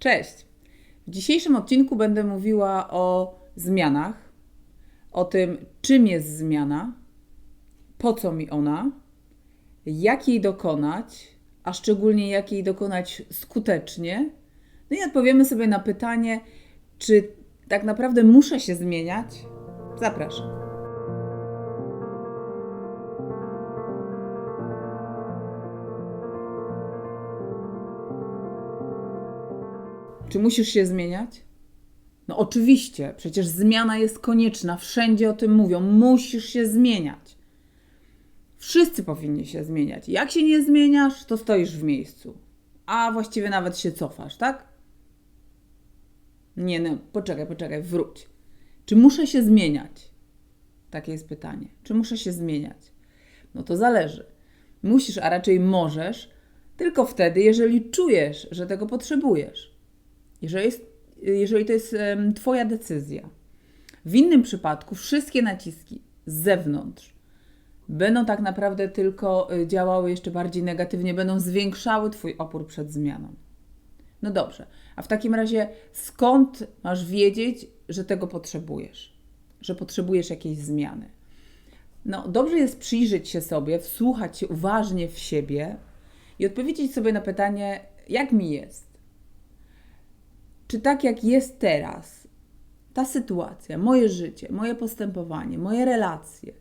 Cześć! W dzisiejszym odcinku będę mówiła o zmianach, o tym, czym jest zmiana, po co mi ona, jak jej dokonać, a szczególnie jak jej dokonać skutecznie. No i odpowiemy sobie na pytanie, czy tak naprawdę muszę się zmieniać? Zapraszam. Czy musisz się zmieniać? No oczywiście, przecież zmiana jest konieczna, wszędzie o tym mówią. Musisz się zmieniać. Wszyscy powinni się zmieniać. Jak się nie zmieniasz, to stoisz w miejscu. A właściwie nawet się cofasz, tak? Nie, no, poczekaj, poczekaj, wróć. Czy muszę się zmieniać? Takie jest pytanie. Czy muszę się zmieniać? No to zależy. Musisz, a raczej możesz, tylko wtedy, jeżeli czujesz, że tego potrzebujesz. Jeżeli, jest, jeżeli to jest Twoja decyzja. W innym przypadku wszystkie naciski z zewnątrz będą tak naprawdę tylko y, działały jeszcze bardziej negatywnie, będą zwiększały Twój opór przed zmianą. No dobrze, a w takim razie skąd masz wiedzieć, że tego potrzebujesz? Że potrzebujesz jakiejś zmiany? No, dobrze jest przyjrzeć się sobie, wsłuchać się uważnie w siebie i odpowiedzieć sobie na pytanie, jak mi jest czy tak jak jest teraz, ta sytuacja, moje życie, moje postępowanie, moje relacje,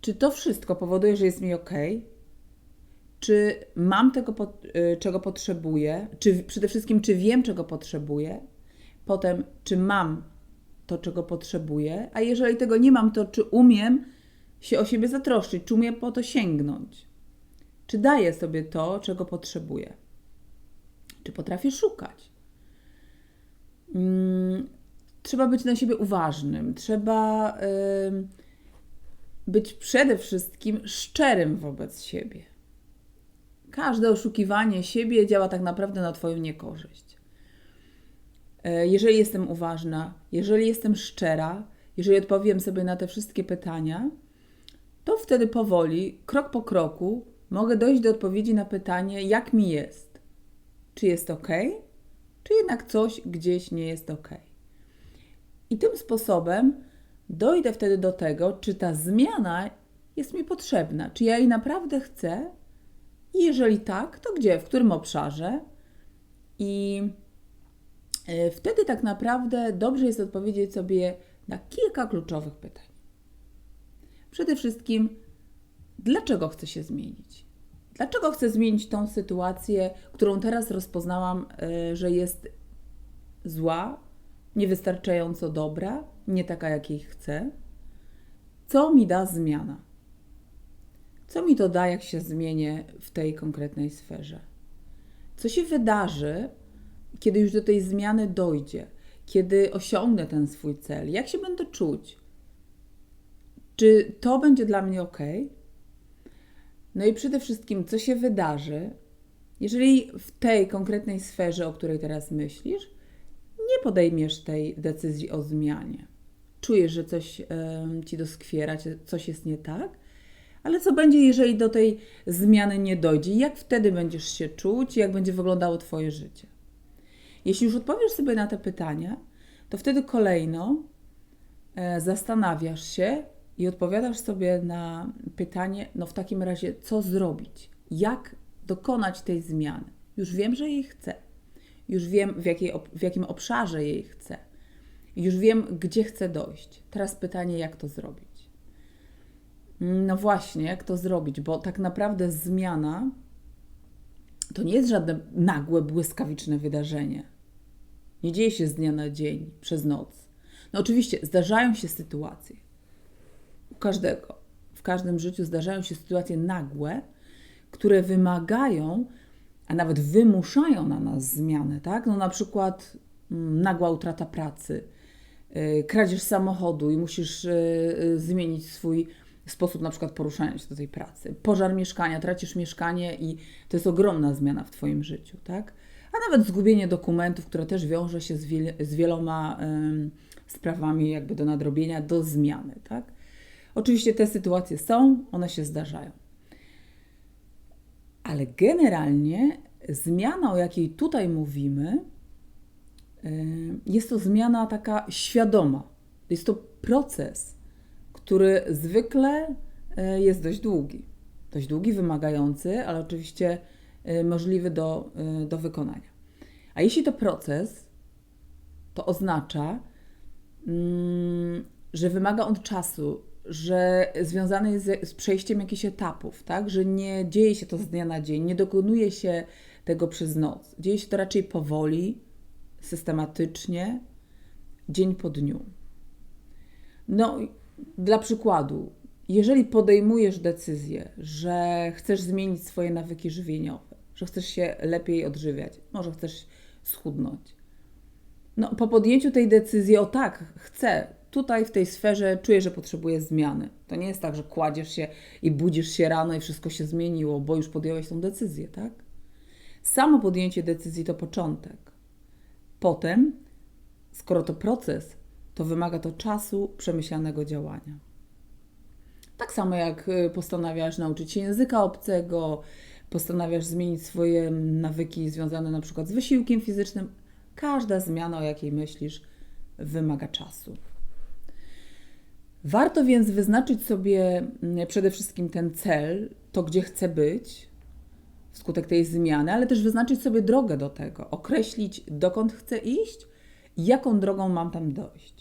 czy to wszystko powoduje, że jest mi ok? Czy mam tego, y, czego potrzebuję? Czy przede wszystkim, czy wiem, czego potrzebuję? Potem, czy mam to, czego potrzebuję? A jeżeli tego nie mam, to czy umiem się o siebie zatroszczyć? Czy umiem po to sięgnąć? Czy daję sobie to, czego potrzebuję? Czy potrafię szukać? Mm, trzeba być na siebie uważnym, trzeba być przede wszystkim szczerym wobec siebie. Każde oszukiwanie siebie działa tak naprawdę na Twoją niekorzyść. E, jeżeli jestem uważna, jeżeli jestem szczera, jeżeli odpowiem sobie na te wszystkie pytania, to wtedy powoli, krok po kroku, mogę dojść do odpowiedzi na pytanie, jak mi jest. Czy jest ok? Czy jednak coś gdzieś nie jest ok. I tym sposobem dojdę wtedy do tego, czy ta zmiana jest mi potrzebna, czy ja jej naprawdę chcę i jeżeli tak, to gdzie, w którym obszarze. I e, wtedy tak naprawdę dobrze jest odpowiedzieć sobie na kilka kluczowych pytań. Przede wszystkim, dlaczego chcę się zmienić? Dlaczego chcę zmienić tą sytuację, którą teraz rozpoznałam, e, że jest zła, niewystarczająco dobra, nie taka, jakiej chcę? Co mi da zmiana? Co mi to da, jak się zmienię w tej konkretnej sferze? Co się wydarzy, kiedy już do tej zmiany dojdzie? Kiedy osiągnę ten swój cel? Jak się będę czuć? Czy to będzie dla mnie ok? No i przede wszystkim, co się wydarzy, jeżeli w tej konkretnej sferze, o której teraz myślisz, nie podejmiesz tej decyzji o zmianie. Czujesz, że coś y, ci doskwiera, coś jest nie tak, ale co będzie, jeżeli do tej zmiany nie dojdzie? Jak wtedy będziesz się czuć? Jak będzie wyglądało Twoje życie? Jeśli już odpowiesz sobie na te pytania, to wtedy kolejno y, zastanawiasz się, i odpowiadasz sobie na pytanie, no w takim razie, co zrobić? Jak dokonać tej zmiany? Już wiem, że jej chcę. Już wiem, w, jakiej, w jakim obszarze jej chcę. Już wiem, gdzie chcę dojść. Teraz pytanie, jak to zrobić? No właśnie, jak to zrobić? Bo tak naprawdę zmiana to nie jest żadne nagłe, błyskawiczne wydarzenie. Nie dzieje się z dnia na dzień, przez noc. No oczywiście zdarzają się sytuacje, każdego. W każdym życiu zdarzają się sytuacje nagłe, które wymagają, a nawet wymuszają na nas zmianę, tak? No na przykład mm, nagła utrata pracy, yy, kradzież samochodu i musisz yy, zmienić swój sposób na przykład poruszania się do tej pracy. Pożar mieszkania, tracisz mieszkanie i to jest ogromna zmiana w Twoim życiu, tak? A nawet zgubienie dokumentów, które też wiąże się z, wiel z wieloma sprawami jakby do nadrobienia, do zmiany, tak? Oczywiście te sytuacje są, one się zdarzają. Ale generalnie Zmiana, o jakiej tutaj mówimy, y, jest to zmiana taka świadoma. Jest to proces, który zwykle y, jest dość długi. Dość długi, wymagający, ale oczywiście y, możliwy do, do wykonania. A jeśli to proces, to oznacza, mm, że wymaga on czasu, że związany jest z przejściem jakichś etapów, tak? że nie dzieje się to z dnia na dzień, nie dokonuje się tego przez noc. Dzieje się to raczej powoli, systematycznie, dzień po dniu. No, dla przykładu, jeżeli podejmujesz decyzję, że chcesz zmienić swoje nawyki żywieniowe, że chcesz się lepiej odżywiać, może chcesz schudnąć. No, po podjęciu tej decyzji, o tak, chcę, tutaj w tej sferze czuję, że potrzebuję zmiany. To nie jest tak, że kładziesz się i budzisz się rano i wszystko się zmieniło, bo już podjąłeś tą decyzję, tak? Samo podjęcie decyzji to początek. Potem, skoro to proces, to wymaga to czasu przemyślanego działania. Tak samo jak y, postanawiasz nauczyć się języka obcego, postanawiasz zmienić swoje nawyki związane na przykład z wysiłkiem fizycznym, każda zmiana, o jakiej myślisz, wymaga czasu. Warto więc wyznaczyć sobie mm, przede wszystkim ten cel, to gdzie chcę być wskutek tej zmiany, ale też wyznaczyć sobie drogę do tego, określić dokąd chcę iść i jaką drogą mam tam dojść.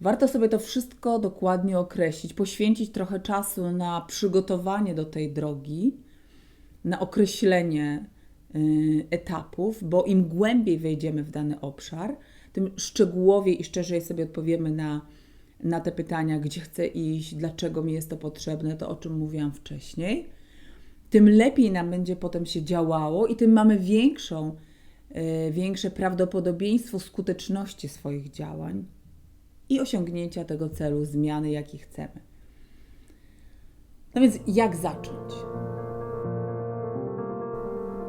Warto sobie to wszystko dokładnie określić, poświęcić trochę czasu na przygotowanie do tej drogi, na określenie y, etapów, bo im głębiej wejdziemy w dany obszar, tym szczegółowiej i szczerzej sobie odpowiemy na, na te pytania, gdzie chcę iść, dlaczego mi jest to potrzebne, to o czym mówiłam wcześniej, tym lepiej nam będzie potem się działało i tym mamy większą, y, większe prawdopodobieństwo skuteczności swoich działań i osiągnięcia tego celu, zmiany, jaki chcemy. No więc, jak zacząć?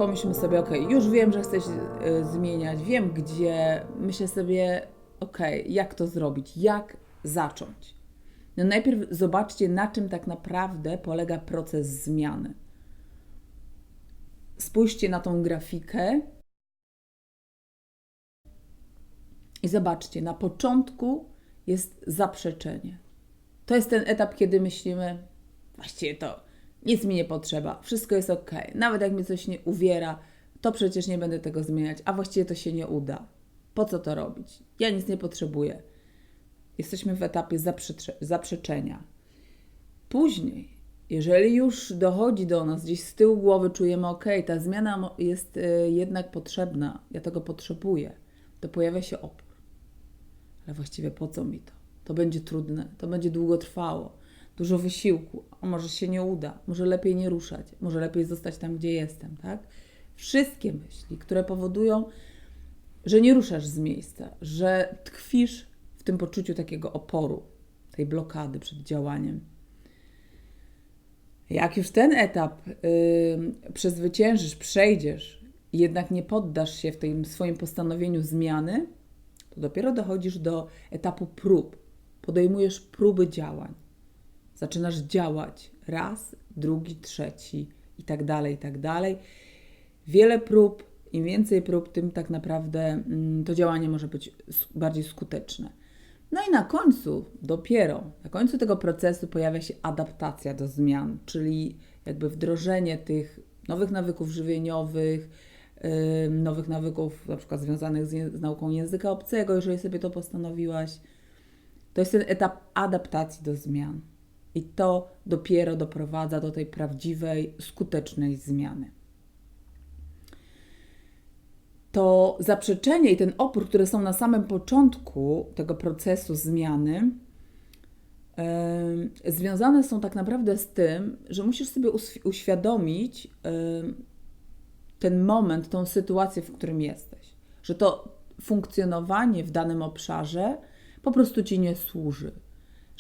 pomyślmy sobie, ok, już wiem, że chcę się y, zmieniać, wiem gdzie, myślę sobie, ok, jak to zrobić, jak zacząć. No najpierw zobaczcie, na czym tak naprawdę polega proces zmiany. Spójrzcie na tą grafikę i zobaczcie, na początku jest zaprzeczenie. To jest ten etap, kiedy myślimy, właściwie to nic mi nie potrzeba, wszystko jest ok. Nawet jak mi coś nie uwiera, to przecież nie będę tego zmieniać, a właściwie to się nie uda. Po co to robić? Ja nic nie potrzebuję. Jesteśmy w etapie zaprzecze zaprzeczenia. Później, jeżeli już dochodzi do nas gdzieś z tyłu głowy, czujemy, ok, ta zmiana jest y, jednak potrzebna, ja tego potrzebuję, to pojawia się opór. Ale właściwie po co mi to? To będzie trudne, to będzie długo trwało dużo wysiłku, a może się nie uda, może lepiej nie ruszać, może lepiej zostać tam, gdzie jestem, tak? Wszystkie myśli, które powodują, że nie ruszasz z miejsca, że tkwisz w tym poczuciu takiego oporu, tej blokady przed działaniem. Jak już ten etap yy, przezwyciężysz, przejdziesz, jednak nie poddasz się w tym swoim postanowieniu zmiany, to dopiero dochodzisz do etapu prób. Podejmujesz próby działań zaczynasz działać raz, drugi, trzeci i tak dalej, i tak dalej. Wiele prób, im więcej prób, tym tak naprawdę to działanie może być bardziej skuteczne. No i na końcu, dopiero na końcu tego procesu pojawia się adaptacja do zmian, czyli jakby wdrożenie tych nowych nawyków żywieniowych, nowych nawyków na przykład związanych z, z nauką języka obcego, jeżeli sobie to postanowiłaś. To jest ten etap adaptacji do zmian. I to dopiero doprowadza do tej prawdziwej, skutecznej zmiany. To zaprzeczenie i ten opór, które są na samym początku tego procesu zmiany, yy, związane są tak naprawdę z tym, że musisz sobie uświadomić yy, ten moment, tą sytuację, w którym jesteś. Że to funkcjonowanie w danym obszarze po prostu ci nie służy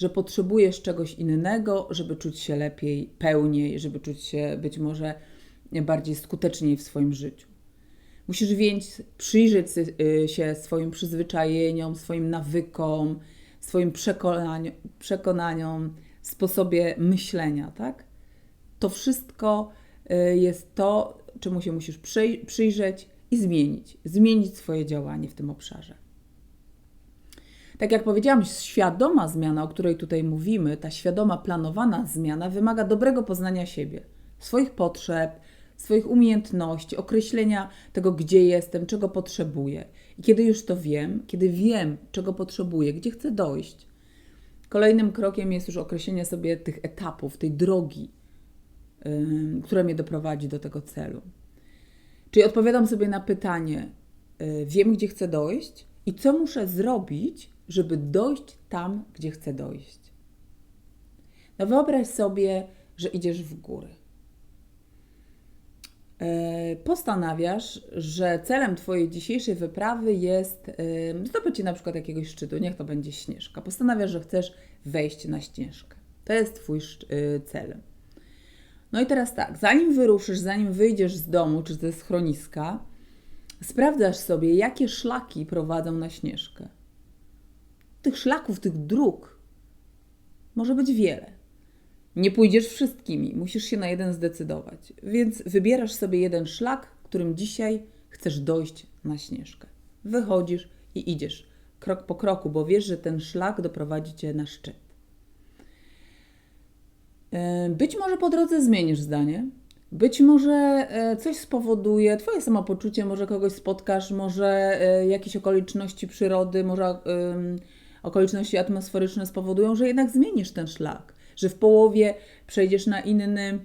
że potrzebujesz czegoś innego, żeby czuć się lepiej, pełniej, żeby czuć się być może bardziej skuteczniej w swoim życiu. Musisz więc przyjrzeć y, się swoim przyzwyczajeniom, swoim nawykom, swoim przekonaniom, przekonaniom sposobie myślenia, tak? To wszystko y, jest to, czemu się musisz przyj- przyjrzeć i zmienić, zmienić swoje działanie w tym obszarze. Tak jak powiedziałam, świadoma zmiana, o której tutaj mówimy, ta świadoma, planowana zmiana wymaga dobrego poznania siebie, swoich potrzeb, swoich umiejętności, określenia tego, gdzie jestem, czego potrzebuję. I kiedy już to wiem, kiedy wiem, czego potrzebuję, gdzie chcę dojść, kolejnym krokiem jest już określenie sobie tych etapów, tej drogi, yy, która mnie doprowadzi do tego celu. Czyli odpowiadam sobie na pytanie, yy, wiem, gdzie chcę dojść i co muszę zrobić, żeby dojść tam, gdzie chcę dojść. No wyobraź sobie, że idziesz w góry. E, postanawiasz, że celem Twojej dzisiejszej wyprawy jest e, zdobycie na przykład jakiegoś szczytu, niech to będzie Śnieżka. Postanawiasz, że chcesz wejść na Śnieżkę. To jest Twój e, cel. No i teraz tak, zanim wyruszysz, zanim wyjdziesz z domu czy ze schroniska, sprawdzasz sobie, jakie szlaki prowadzą na Śnieżkę. Tych szlaków, tych dróg może być wiele. Nie pójdziesz wszystkimi, musisz się na jeden zdecydować. Więc wybierasz sobie jeden szlak, którym dzisiaj chcesz dojść na śnieżkę. Wychodzisz i idziesz krok po kroku, bo wiesz, że ten szlak doprowadzi cię na szczyt. E, być może po drodze zmienisz zdanie. Być może e, coś spowoduje Twoje samopoczucie, może kogoś spotkasz, może e, jakieś okoliczności przyrody, może okoliczności atmosferyczne spowodują, że jednak zmienisz ten szlak że w połowie przejdziesz na inny,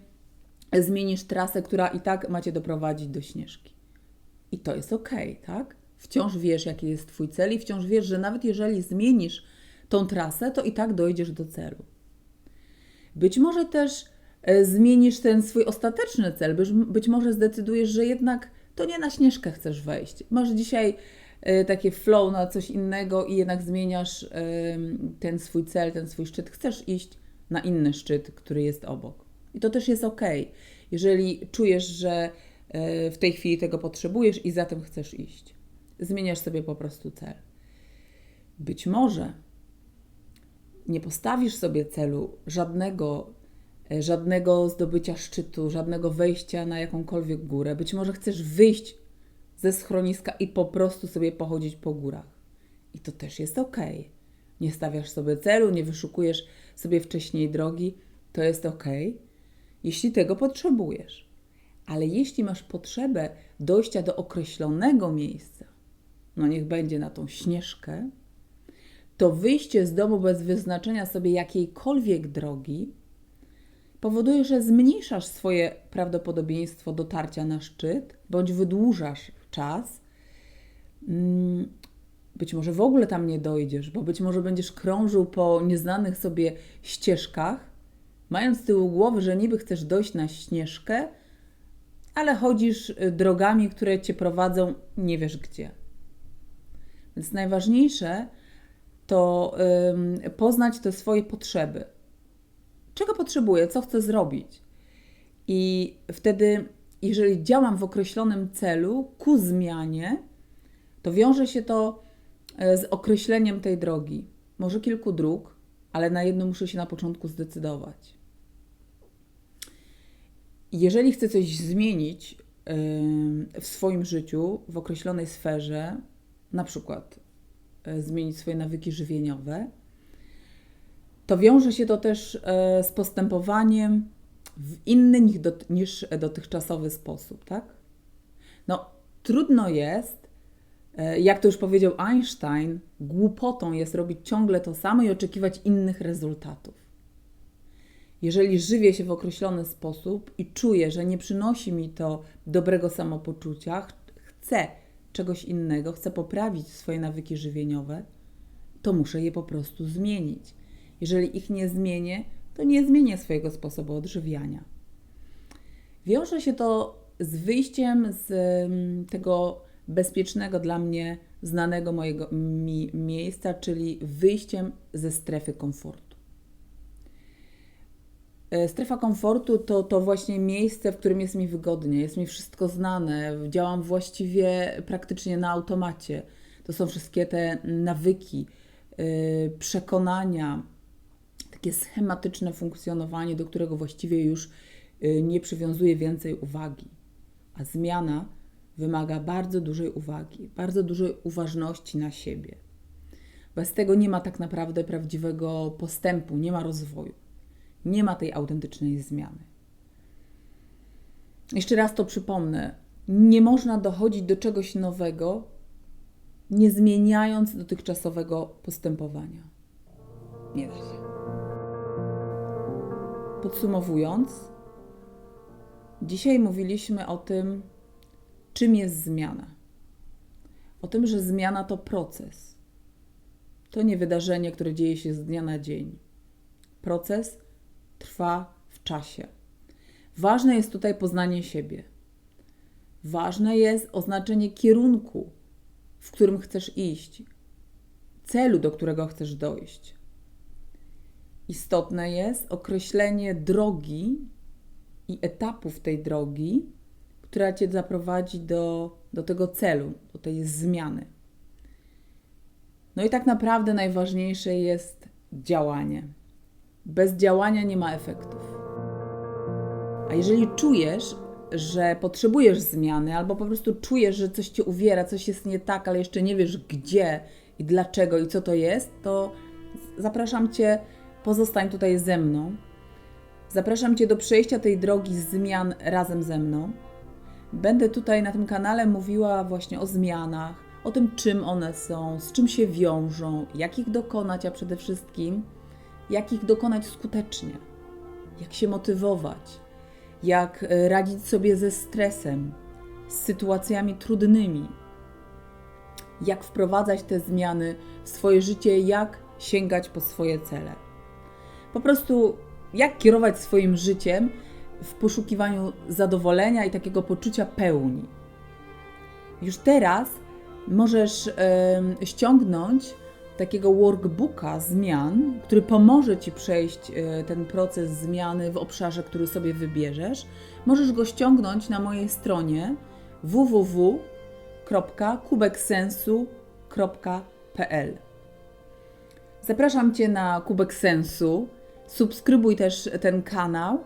zmienisz trasę, która i tak macie doprowadzić do śnieżki. I to jest ok, tak? Wciąż wiesz, jaki jest Twój cel i wciąż wiesz, że nawet jeżeli zmienisz tą trasę, to i tak dojdziesz do celu. Być może też e, zmienisz ten swój ostateczny cel, być może zdecydujesz, że jednak to nie na śnieżkę chcesz wejść. Masz dzisiaj e, takie flow na coś innego i jednak zmieniasz ten swój cel, ten swój szczyt. Chcesz iść na inny szczyt, który jest obok. I to też jest ok. Jeżeli czujesz, że e, w tej chwili tego potrzebujesz i za tym chcesz iść, zmieniasz sobie po prostu cel. Być może nie postawisz sobie celu żadnego, e, żadnego zdobycia szczytu, żadnego wejścia na jakąkolwiek górę. Być może chcesz wyjść ze schroniska i po prostu sobie pochodzić po górach. I to też jest ok. Nie stawiasz sobie celu, nie wyszukujesz sobie wcześniej drogi, to jest ok, jeśli tego potrzebujesz. Ale jeśli masz potrzebę dojścia do określonego miejsca, no niech będzie na tą śnieżkę, to wyjście z domu bez wyznaczenia sobie jakiejkolwiek drogi powoduje, że zmniejszasz swoje prawdopodobieństwo dotarcia na szczyt, bądź wydłużasz czas. Być może w ogóle tam nie dojdziesz, bo być może będziesz krążył po nieznanych sobie ścieżkach, mając z tyłu głowy, że niby chcesz dojść na śnieżkę, ale chodzisz y, drogami, które cię prowadzą nie wiesz gdzie. Więc najważniejsze to poznać te swoje potrzeby. Czego potrzebuję, co chcę zrobić. I wtedy, jeżeli działam w określonym celu ku zmianie, to wiąże się to z określeniem tej drogi. Może kilku dróg, ale na jedno muszę się na początku zdecydować. Jeżeli chcę coś zmienić w swoim życiu, w określonej sferze, na przykład e, zmienić swoje nawyki żywieniowe, to wiąże się to też e, z postępowaniem w inny niż dotychczasowy sposób, tak? No, trudno jest E, jak to już powiedział Einstein, głupotą jest robić ciągle to samo i oczekiwać innych rezultatów. Jeżeli żywię się w określony sposób i czuję, że nie przynosi mi to dobrego samopoczucia, chcę czegoś innego, chcę poprawić swoje nawyki żywieniowe, to muszę je po prostu zmienić. Jeżeli ich nie zmienię, to nie zmienię swojego sposobu odżywiania. Wiąże się to z wyjściem z mm, tego bezpiecznego dla mnie, znanego mojego mi miejsca, czyli wyjściem ze strefy komfortu. E, strefa komfortu to, to właśnie miejsce, w którym jest mi wygodnie, jest mi wszystko znane, działam właściwie praktycznie na automacie. To są wszystkie te nawyki, yy, przekonania, takie schematyczne funkcjonowanie, do którego właściwie już yy, nie przywiązuję więcej uwagi A zmiana wymaga bardzo dużej uwagi, bardzo dużej uważności na siebie. Bez tego nie ma tak naprawdę prawdziwego postępu, nie ma rozwoju, nie ma tej autentycznej zmiany. Jeszcze raz to przypomnę. Nie można dochodzić do czegoś nowego, nie zmieniając dotychczasowego postępowania. Nie da się. Podsumowując, dzisiaj mówiliśmy o tym, czym jest zmiana. O tym, że zmiana to proces. To nie wydarzenie, które dzieje się z dnia na dzień. Proces trwa w czasie. Ważne jest tutaj poznanie siebie. Ważne jest oznaczenie kierunku, w którym chcesz iść, celu, do którego chcesz dojść. Istotne jest określenie drogi i etapów tej drogi, która cię zaprowadzi do, do tego celu, do tej zmiany. No i tak naprawdę najważniejsze jest działanie. Bez działania nie ma efektów. A jeżeli czujesz, że potrzebujesz zmiany, albo po prostu czujesz, że coś cię uwiera, coś jest nie tak, ale jeszcze nie wiesz gdzie i dlaczego i co to jest, to zapraszam cię, pozostań tutaj ze mną. Zapraszam cię do przejścia tej drogi zmian razem ze mną. Będę tutaj na tym kanale mówiła właśnie o zmianach, o tym, czym one są, z czym się wiążą, jak ich dokonać, a przede wszystkim, jak ich dokonać skutecznie, jak się motywować, jak e, radzić sobie ze stresem, z sytuacjami trudnymi, jak wprowadzać te zmiany w swoje życie, jak sięgać po swoje cele. Po prostu, jak kierować swoim życiem w poszukiwaniu zadowolenia i takiego poczucia pełni. Już teraz możesz ściągnąć takiego workbooka zmian, który pomoże Ci przejść e, ten proces zmiany w obszarze, który sobie wybierzesz. Możesz go ściągnąć na mojej stronie www.kubeksensu.pl. Zapraszam Cię na Kubek Sensu. Subskrybuj też ten kanał,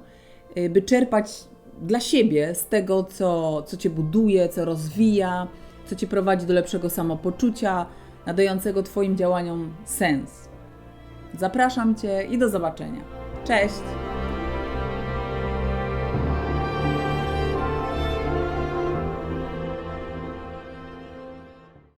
by czerpać dla siebie z tego, co, co Cię buduje, co rozwija, co Cię prowadzi do lepszego samopoczucia, nadającego Twoim działaniom sens. Zapraszam Cię i do zobaczenia. Cześć!